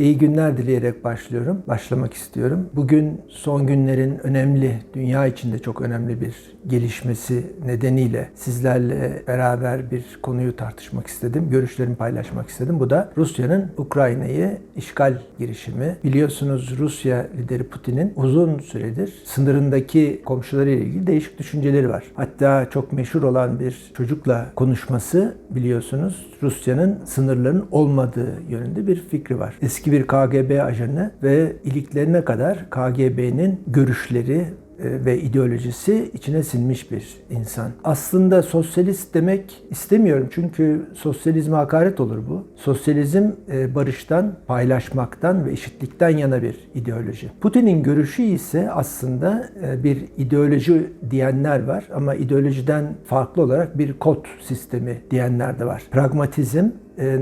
İyi günler dileyerek başlıyorum. Başlamak istiyorum. Bugün son günlerin önemli, dünya içinde çok önemli bir gelişmesi nedeniyle sizlerle beraber bir konuyu tartışmak istedim. Görüşlerimi paylaşmak istedim. Bu da Rusya'nın Ukrayna'yı işgal girişimi. Biliyorsunuz Rusya lideri Putin'in uzun süredir sınırındaki komşularıyla ilgili değişik düşünceleri var. Hatta çok meşhur olan bir çocukla konuşması biliyorsunuz Rusya'nın sınırlarının olmadığı yönünde bir fikri var. Eski bir KGB ajanı ve iliklerine kadar KGB'nin görüşleri ve ideolojisi içine sinmiş bir insan. Aslında sosyalist demek istemiyorum çünkü sosyalizme hakaret olur bu. Sosyalizm e, barıştan, paylaşmaktan ve eşitlikten yana bir ideoloji. Putin'in görüşü ise aslında e, bir ideoloji diyenler var ama ideolojiden farklı olarak bir kod sistemi diyenler de var. Pragmatizm,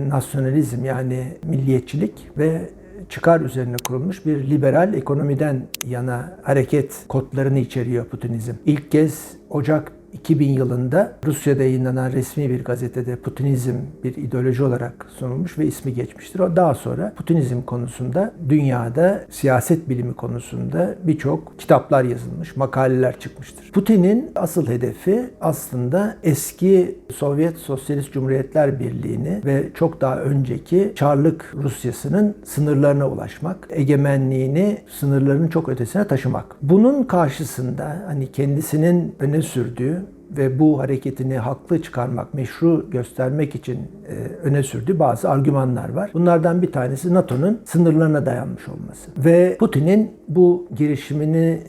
nasyonalizm yani milliyetçilik ve çıkar üzerine kurulmuş bir liberal ekonomiden yana hareket kodlarını içeriyor Putinizm. İlk kez Ocak 2000 yılında Rusya'da yayınlanan resmi bir gazetede Putinizm bir ideoloji olarak sunulmuş ve ismi geçmiştir. O daha sonra Putinizm konusunda dünyada siyaset bilimi konusunda birçok kitaplar yazılmış, makaleler çıkmıştır. Putin'in asıl hedefi aslında eski Sovyet Sosyalist Cumhuriyetler Birliği'ni ve çok daha önceki Çarlık Rusyası'nın sınırlarına ulaşmak, egemenliğini sınırlarının çok ötesine taşımak. Bunun karşısında hani kendisinin öne sürdüğü ve bu hareketini haklı çıkarmak, meşru göstermek için e, öne sürdüğü bazı argümanlar var. Bunlardan bir tanesi NATO'nun sınırlarına dayanmış olması. Ve Putin'in bu girişimini e,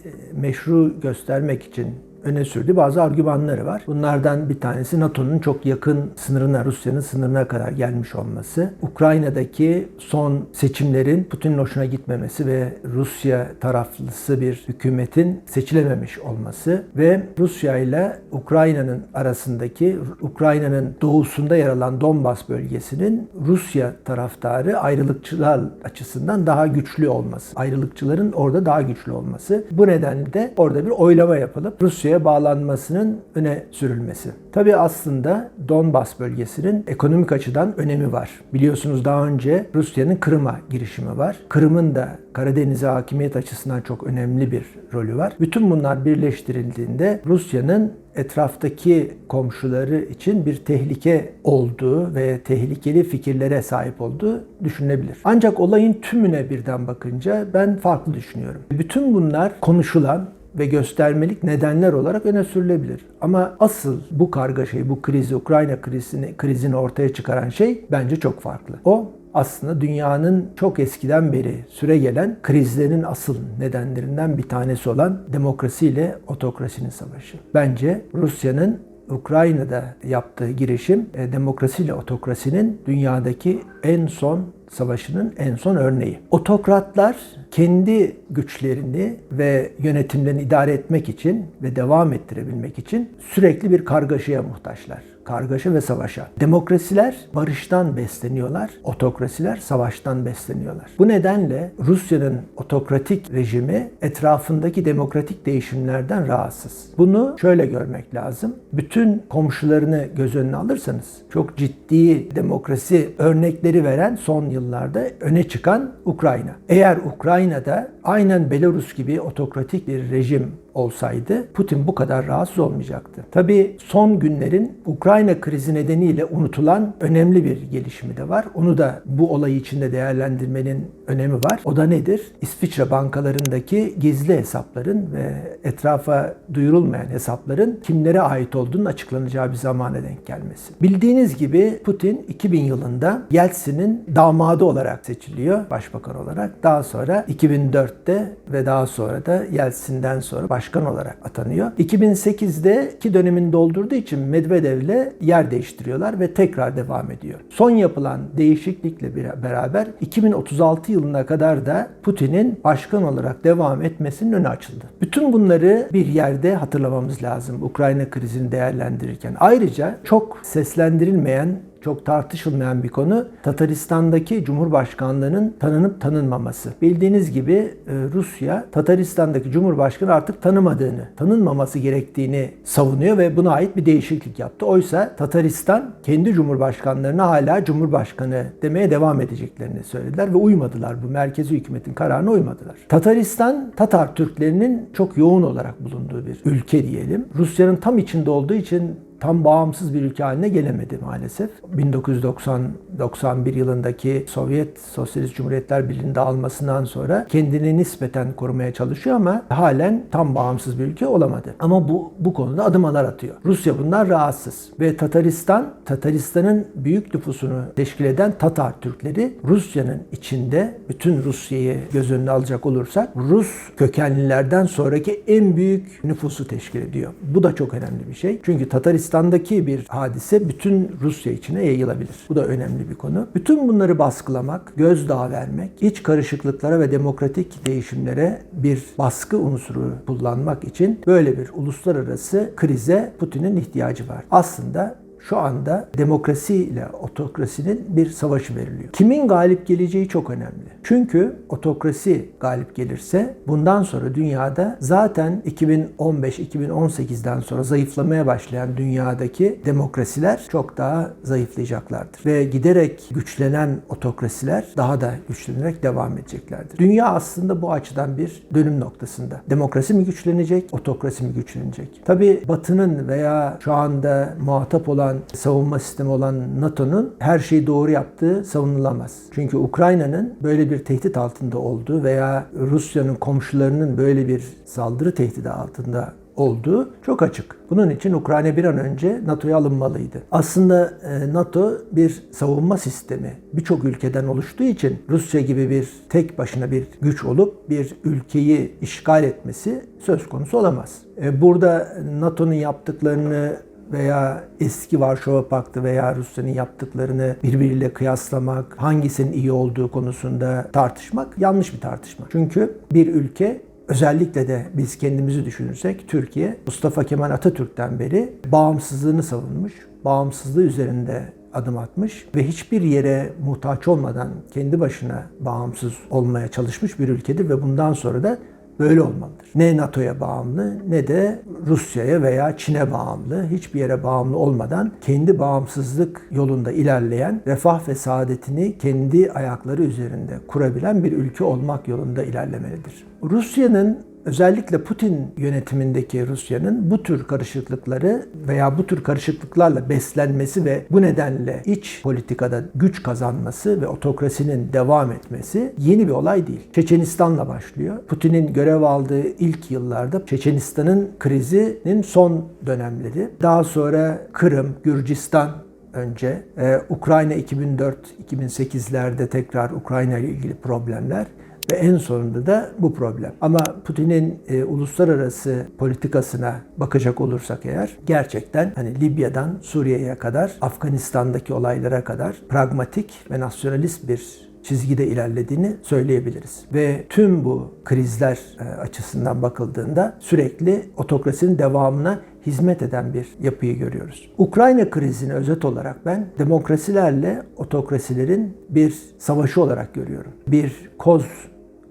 meşru göstermek için öne sürdüğü bazı argümanları var. Bunlardan bir tanesi NATO'nun çok yakın sınırına, Rusya'nın sınırına kadar gelmiş olması. Ukrayna'daki son seçimlerin Putin'in hoşuna gitmemesi ve Rusya taraflısı bir hükümetin seçilememiş olması ve Rusya ile Ukrayna'nın arasındaki Ukrayna'nın doğusunda yer alan Donbas bölgesinin Rusya taraftarı ayrılıkçılar açısından daha güçlü olması. Ayrılıkçıların orada daha güçlü olması. Bu nedenle de orada bir oylama yapılıp Rusya bağlanmasının öne sürülmesi. Tabi aslında Donbas bölgesinin ekonomik açıdan önemi var. Biliyorsunuz daha önce Rusya'nın Kırım'a girişimi var. Kırım'ın da Karadeniz'e hakimiyet açısından çok önemli bir rolü var. Bütün bunlar birleştirildiğinde Rusya'nın etraftaki komşuları için bir tehlike olduğu ve tehlikeli fikirlere sahip olduğu düşünülebilir. Ancak olayın tümüne birden bakınca ben farklı düşünüyorum. Bütün bunlar konuşulan ve göstermelik nedenler olarak öne sürülebilir. Ama asıl bu kargaşayı, bu krizi, Ukrayna krizini, krizini ortaya çıkaran şey bence çok farklı. O aslında dünyanın çok eskiden beri süre gelen krizlerin asıl nedenlerinden bir tanesi olan demokrasi ile otokrasinin savaşı. Bence Rusya'nın Ukrayna'da yaptığı girişim e, demokrasi ile otokrasinin dünyadaki en son savaşının en son örneği. Otokratlar kendi güçlerini ve yönetimlerini idare etmek için ve devam ettirebilmek için sürekli bir kargaşaya muhtaçlar kargaşa ve savaşa. Demokrasiler barıştan besleniyorlar, otokrasiler savaştan besleniyorlar. Bu nedenle Rusya'nın otokratik rejimi etrafındaki demokratik değişimlerden rahatsız. Bunu şöyle görmek lazım. Bütün komşularını göz önüne alırsanız çok ciddi demokrasi örnekleri veren son yıllarda öne çıkan Ukrayna. Eğer Ukrayna'da aynen Belarus gibi otokratik bir rejim olsaydı Putin bu kadar rahatsız olmayacaktı. Tabii son günlerin Ukrayna krizi nedeniyle unutulan önemli bir gelişimi de var. Onu da bu olay içinde değerlendirmenin önemi var. O da nedir? İsviçre bankalarındaki gizli hesapların ve etrafa duyurulmayan hesapların kimlere ait olduğunun açıklanacağı bir zamana denk gelmesi. Bildiğiniz gibi Putin 2000 yılında Yeltsin'in damadı olarak seçiliyor başbakan olarak. Daha sonra 2004'te ve daha sonra da Yeltsin'den sonra başkan olarak atanıyor. 2008'de iki dönemini doldurduğu için Medvedev'le yer değiştiriyorlar ve tekrar devam ediyor. Son yapılan değişiklikle beraber 2036 yılına kadar da Putin'in başkan olarak devam etmesinin önü açıldı. Bütün bunları bir yerde hatırlamamız lazım Ukrayna krizini değerlendirirken. Ayrıca çok seslendirilmeyen çok tartışılmayan bir konu Tataristan'daki Cumhurbaşkanlığının tanınıp tanınmaması. Bildiğiniz gibi e, Rusya Tataristan'daki Cumhurbaşkanı artık tanımadığını, tanınmaması gerektiğini savunuyor ve buna ait bir değişiklik yaptı. Oysa Tataristan kendi Cumhurbaşkanlarına hala Cumhurbaşkanı demeye devam edeceklerini söylediler ve uymadılar. Bu merkezi hükümetin kararına uymadılar. Tataristan Tatar Türklerinin çok yoğun olarak bulunduğu bir ülke diyelim. Rusya'nın tam içinde olduğu için tam bağımsız bir ülke haline gelemedi maalesef. 1990-91 yılındaki Sovyet Sosyalist Cumhuriyetler Birliği'nin dağılmasından sonra kendini nispeten korumaya çalışıyor ama halen tam bağımsız bir ülke olamadı. Ama bu, bu konuda adımlar atıyor. Rusya bunlar rahatsız. Ve Tataristan, Tataristan'ın büyük nüfusunu teşkil eden Tatar Türkleri Rusya'nın içinde bütün Rusya'yı göz önüne alacak olursak Rus kökenlilerden sonraki en büyük nüfusu teşkil ediyor. Bu da çok önemli bir şey. Çünkü Tataristan'daki bir hadise bütün Rusya içine yayılabilir. Bu da önemli bir konu. Bütün bunları baskılamak, gözdağı vermek, iç karışıklıklara ve demokratik değişimlere bir baskı unsuru kullanmak için böyle bir uluslararası krize Putin'in ihtiyacı var. Aslında şu anda demokrasi ile otokrasinin bir savaşı veriliyor. Kimin galip geleceği çok önemli. Çünkü otokrasi galip gelirse bundan sonra dünyada zaten 2015-2018'den sonra zayıflamaya başlayan dünyadaki demokrasiler çok daha zayıflayacaklardır. Ve giderek güçlenen otokrasiler daha da güçlenerek devam edeceklerdir. Dünya aslında bu açıdan bir dönüm noktasında. Demokrasi mi güçlenecek, otokrasi mi güçlenecek? Tabi Batı'nın veya şu anda muhatap olan savunma sistemi olan NATO'nun her şeyi doğru yaptığı savunulamaz. Çünkü Ukrayna'nın böyle bir tehdit altında olduğu veya Rusya'nın komşularının böyle bir saldırı tehdidi altında olduğu çok açık. Bunun için Ukrayna bir an önce NATO'ya alınmalıydı. Aslında e, NATO bir savunma sistemi birçok ülkeden oluştuğu için Rusya gibi bir tek başına bir güç olup bir ülkeyi işgal etmesi söz konusu olamaz. E, burada NATO'nun yaptıklarını veya eski Varşova Paktı veya Rusya'nın yaptıklarını birbiriyle kıyaslamak, hangisinin iyi olduğu konusunda tartışmak yanlış bir tartışma. Çünkü bir ülke özellikle de biz kendimizi düşünürsek Türkiye Mustafa Kemal Atatürk'ten beri bağımsızlığını savunmuş, bağımsızlığı üzerinde adım atmış ve hiçbir yere muhtaç olmadan kendi başına bağımsız olmaya çalışmış bir ülkedir ve bundan sonra da böyle olmalıdır. Ne NATO'ya bağımlı ne de Rusya'ya veya Çin'e bağımlı, hiçbir yere bağımlı olmadan kendi bağımsızlık yolunda ilerleyen, refah ve saadetini kendi ayakları üzerinde kurabilen bir ülke olmak yolunda ilerlemelidir. Rusya'nın özellikle Putin yönetimindeki Rusya'nın bu tür karışıklıkları veya bu tür karışıklıklarla beslenmesi ve bu nedenle iç politikada güç kazanması ve otokrasinin devam etmesi yeni bir olay değil. Çeçenistan'la başlıyor. Putin'in görev aldığı ilk yıllarda Çeçenistan'ın krizinin son dönemleri. Daha sonra Kırım, Gürcistan önce, ee, Ukrayna 2004-2008'lerde tekrar Ukrayna ile ilgili problemler ve en sonunda da bu problem. Ama Putin'in e, uluslararası politikasına bakacak olursak eğer gerçekten hani Libya'dan Suriye'ye kadar Afganistan'daki olaylara kadar pragmatik ve nasyonalist bir çizgide ilerlediğini söyleyebiliriz. Ve tüm bu krizler e, açısından bakıldığında sürekli otokrasinin devamına hizmet eden bir yapıyı görüyoruz. Ukrayna krizini özet olarak ben demokrasilerle otokrasilerin bir savaşı olarak görüyorum. Bir koz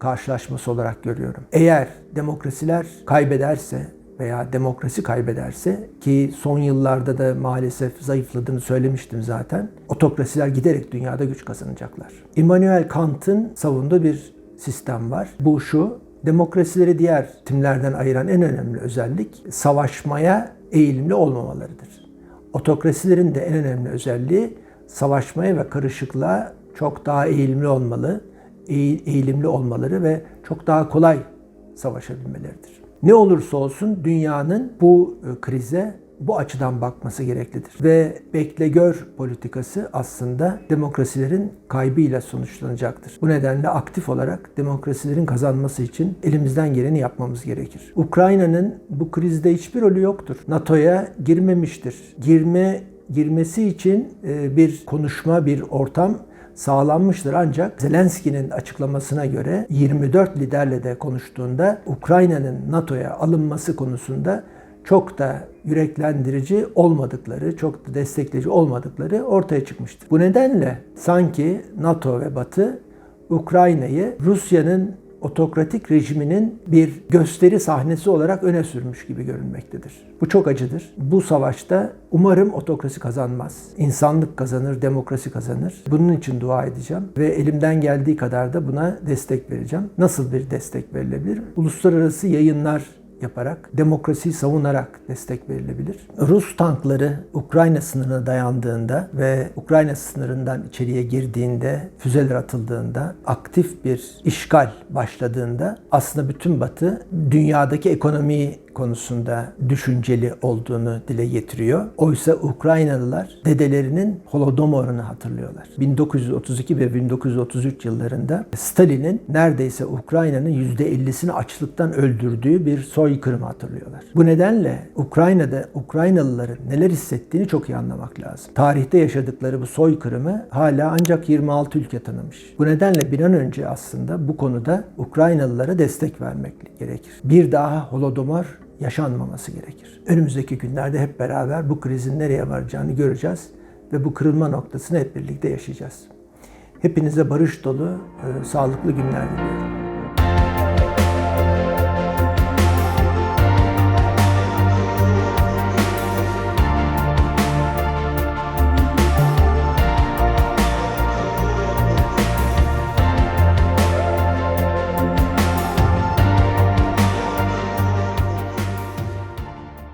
karşılaşması olarak görüyorum. Eğer demokrasiler kaybederse veya demokrasi kaybederse ki son yıllarda da maalesef zayıfladığını söylemiştim zaten. Otokrasiler giderek dünyada güç kazanacaklar. Immanuel Kant'ın savunduğu bir sistem var. Bu şu, demokrasileri diğer timlerden ayıran en önemli özellik savaşmaya eğilimli olmamalarıdır. Otokrasilerin de en önemli özelliği savaşmaya ve karışıklığa çok daha eğilimli olmalı, eğilimli olmaları ve çok daha kolay savaşabilmeleridir. Ne olursa olsun dünyanın bu e, krize bu açıdan bakması gereklidir. Ve bekle gör politikası aslında demokrasilerin kaybıyla sonuçlanacaktır. Bu nedenle aktif olarak demokrasilerin kazanması için elimizden geleni yapmamız gerekir. Ukrayna'nın bu krizde hiçbir rolü yoktur. NATO'ya girmemiştir. Girme girmesi için e, bir konuşma, bir ortam sağlanmıştır ancak Zelenski'nin açıklamasına göre 24 liderle de konuştuğunda Ukrayna'nın NATO'ya alınması konusunda çok da yüreklendirici olmadıkları, çok da destekleyici olmadıkları ortaya çıkmıştır. Bu nedenle sanki NATO ve Batı Ukrayna'yı Rusya'nın otokratik rejiminin bir gösteri sahnesi olarak öne sürmüş gibi görünmektedir. Bu çok acıdır. Bu savaşta umarım otokrasi kazanmaz. İnsanlık kazanır, demokrasi kazanır. Bunun için dua edeceğim ve elimden geldiği kadar da buna destek vereceğim. Nasıl bir destek verilebilir? Uluslararası yayınlar yaparak, demokrasiyi savunarak destek verilebilir. Rus tankları Ukrayna sınırına dayandığında ve Ukrayna sınırından içeriye girdiğinde, füzeler atıldığında, aktif bir işgal başladığında aslında bütün Batı dünyadaki ekonomiyi konusunda düşünceli olduğunu dile getiriyor. Oysa Ukraynalılar dedelerinin Holodomor'unu hatırlıyorlar. 1932 ve 1933 yıllarında Stalin'in neredeyse Ukrayna'nın %50'sini açlıktan öldürdüğü bir soykırımı hatırlıyorlar. Bu nedenle Ukrayna'da Ukraynalıların neler hissettiğini çok iyi anlamak lazım. Tarihte yaşadıkları bu soykırımı hala ancak 26 ülke tanımış. Bu nedenle bir an önce aslında bu konuda Ukraynalılara destek vermek gerekir. Bir daha Holodomor yaşanmaması gerekir. Önümüzdeki günlerde hep beraber bu krizin nereye varacağını göreceğiz ve bu kırılma noktasını hep birlikte yaşayacağız. Hepinize barış dolu, e, sağlıklı günler diliyorum.